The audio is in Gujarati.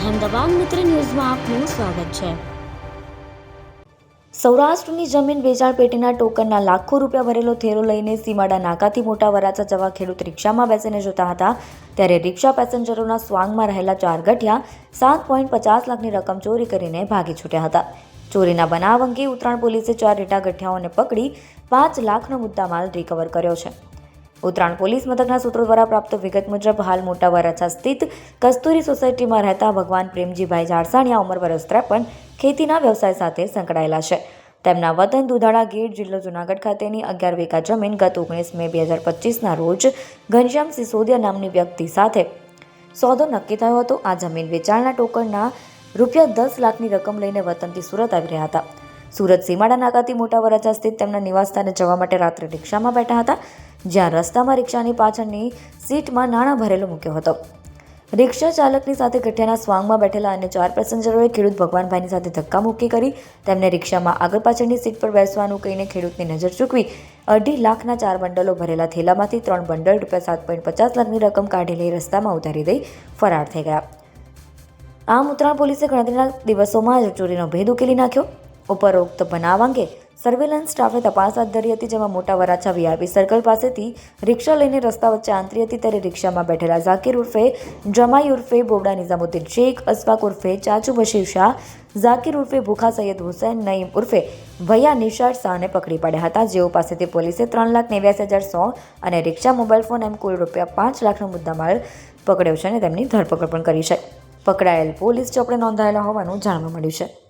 અહેમદાબાદ મિત્ર ન્યૂઝમાં આપનું સ્વાગત છે. સૌરાષ્ટ્રની જમીન વેચાણ પેટીના ટોકનના લાખો રૂપિયા ભરેલો થેરો લઈને સીમાડા નાકાથી મોટા વરાછા જવા ખેડૂત રિક્ષામાં બેસીને જોતા હતા. ત્યારે રિક્ષા પેસેન્જરોના સ્વાંગમાં રહેલા ચાર ગઠિયા સાત પોઈન્ટ પચાસ લાખની રકમ ચોરી કરીને ભાગી છૂટ્યા હતા. ચોરીના બનાવ અંગે ઉત્તરાયણ પોલીસે ચાર રેટા ગઠિયાઓને પકડી પાંચ લાખનો મુદ્દામાલ રિકવર કર્યો છે. ઉત્તરાયણ પોલીસ મથકના સૂત્રો દ્વારા પ્રાપ્ત વિગત મુજબ હાલ મોટા વરાછા સ્થિત કસ્તુરી સોસાયટીમાં રહેતા ભગવાન પ્રેમજીભાઈ ઝાડસાણિયા ઉંમર વરસ ત્રેપન ખેતીના વ્યવસાય સાથે સંકળાયેલા છે. તેમના વતન દુધાળા ગીર જિલ્લો જુનાગઢ ખાતેની અગિયાર વીઘા જમીન ગત ઓગણીસ મે બે હજાર પચીસના રોજ ઘનશ્યામ સિસોદિયા નામની વ્યક્તિ સાથે સોદો નક્કી થયો હતો. આ જમીન વેચાણના ટોકનના રૂપિયા દસ લાખની રકમ લઈને વતનથી સુરત આવી રહ્યા હતા. સુરત સીમાડા નાકાથી મોટા વરાછા સ્થિત તેમના નિવાસસ્થાને જવા માટે રાત્રે રિક્ષામાં બેઠા હતા. જ્યાં રસ્તામાં રિક્ષાની પાછળની સીટમાં નાણાં ભરેલો મૂક્યો હતો. રિક્ષા ચાલકની સાથે ગઠિયાના સ્વાંગમાં બેઠેલા અન્ય ચાર પેસેન્જરોએ ખેડૂત ભગવાનભાઈની સાથે ધક્કા મુક્કી કરી, તેમને રિક્ષામાં આગળ પાછળની સીટ પર બેસવાનું કહીને ખેડૂતની નજર ચૂકવી અઢી લાખના ચાર બંડલો ભરેલા થેલામાંથી ત્રણ બંડલ રૂપિયા સાત પોઈન્ટ પચાસ લાખની રકમ કાઢી લઈ રસ્તામાં ઉતારી દઈ ફરાર થઈ ગયા. આમ ઉત્તરાયણ પોલીસે ગણતરીના દિવસોમાં જ ચોરીનો ભેદ ઉકેલી નાખ્યો. ઉપરોક્ત બનાવ અંગે સર્વેલન્સ સ્ટાફે તપાસ હાથ ધરી હતી, જેમાં મોટા વરાછા વીઆરપી સર્કલ પાસેથી રિક્ષા લઈને રસ્તા વચ્ચે આંતરી હતી, ત્યારે રિક્ષામાં બેઠેલા ઝાકીર ઉર્ફે જમાઈ ઉર્ફે બોબડા નિઝામુદ્દીન શેખ, અસફાક ઉર્ફે ચાચુ બશીર શાહ, ઝાકીર ઉર્ફે ભૂખા સૈયદ હુસૈન નઈમ ઉર્ફે ભૈયા નિશાળ શાહને પકડી પાડ્યા હતા, જેઓ પાસેથી પોલીસે ત્રણ લાખ નેવ્યાસી હજાર સો અને રિક્ષા મોબાઈલ ફોન એમ કુલ રૂપિયા પાંચ લાખનો મુદ્દામાલ પકડ્યો છે અને તેમની ધરપકડ પણ કરી છે. પકડાયેલ પોલીસ ચોપડે નોંધાયેલા હોવાનું જાણવા મળ્યું છે.